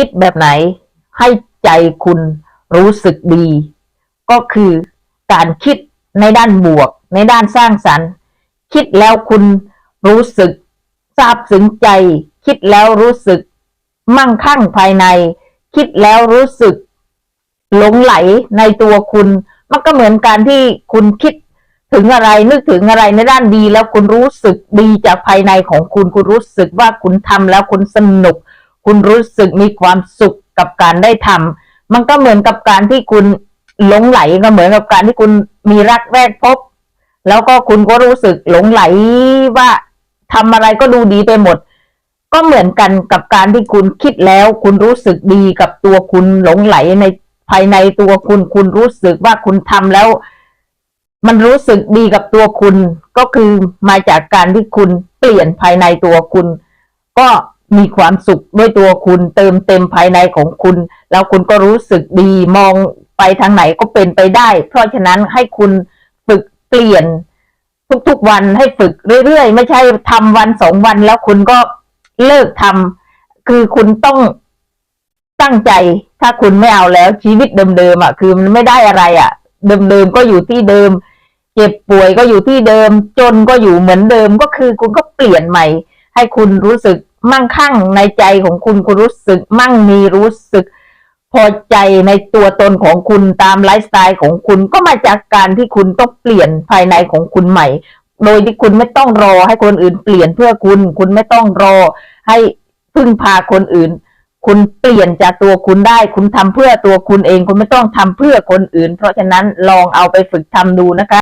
คิดแบบไหน ให้ใจคุณรู้สึกดี ก็คือการคิดในด้านบวก ในด้านสร้างสรรค์ คิดแล้วคุณรู้สึกซาบซึ้งใจ คิดแล้วรู้สึก มั่งคั่งภายใน คิดแล้วรู้สึก หลงไหลในตัวคุณ มันก็เหมือนการที่คุณคิดถึงอะไรนึกถึงอะไรในด้านดีแล้วคุณรู้สึกดีจากภายในของคุณ คุณรู้สึกว่าคุณทำแล้วคุณสนุก คุณรู้สึกมีความสุขกับการได้ทำมันก็เหมือนกับการที่คุณหลงไหลก็เหมือนกับการที่คุณมีรักแรกพบ แล้วก็คุณก็รู้สึกหลงไหลว่าทำอะไรก็ดูดีไปหมด ก็เหมือนกันกับการที่คุณคิดแล้ว คุณรู้สึกดีกับตัวคุณหลงไหลในภายในตัวคุณ คุณรู้สึกว่าคุณทำแล้ว มันรู้สึกดีกับตัวคุณ ก็คือมาจากการที่คุณเปลี่ยนภายในตัวคุณ ก็ มีความสุขด้วยตัวคุณเติมเต็มภายในของคุณ แล้วคุณก็รู้สึกดีมองไปทางไหนก็เป็นไปได้ เพราะฉะนั้นให้คุณฝึกเปลี่ยนทุกๆวันให้ฝึกเรื่อยๆ ไม่ใช่ทำวันสองวันแล้วคุณก็เลิกทำคือคุณต้องตั้งใจ ถ้าคุณไม่เอาแล้วชีวิตเดิมๆอะ คือมันไม่ได้อะไร อะ เดิมๆก็อยู่ที่เดิม เจ็บป่วยก็อยู่ที่เดิม จนก็อยู่เหมือนเดิมก็คือคุณก็เปลี่ยนใหม่ ให้คุณรู้สึก มั่งคั่งในใจของคุณคุณรู้สึก มั่งมีรู้สึก พอใจในตัวตนของคุณตามไลฟ์สไตล์ของคุณก็มาจากการที่คุณต้องเปลี่ยนภายในของคุณใหม่ โดยที่คุณไม่ต้องรอให้คนอื่นเปลี่ยนเพื่อคุณ คุณไม่ต้องรอให้พึ่งพาคนอื่น คุณเปลี่ยนจากตัวคุณได้ คุณทำเพื่อตัวคุณเอง คุณไม่ต้องทำเพื่อคนอื่น เพราะฉะนั้นลองเอาไปฝึกทำดูนะคะ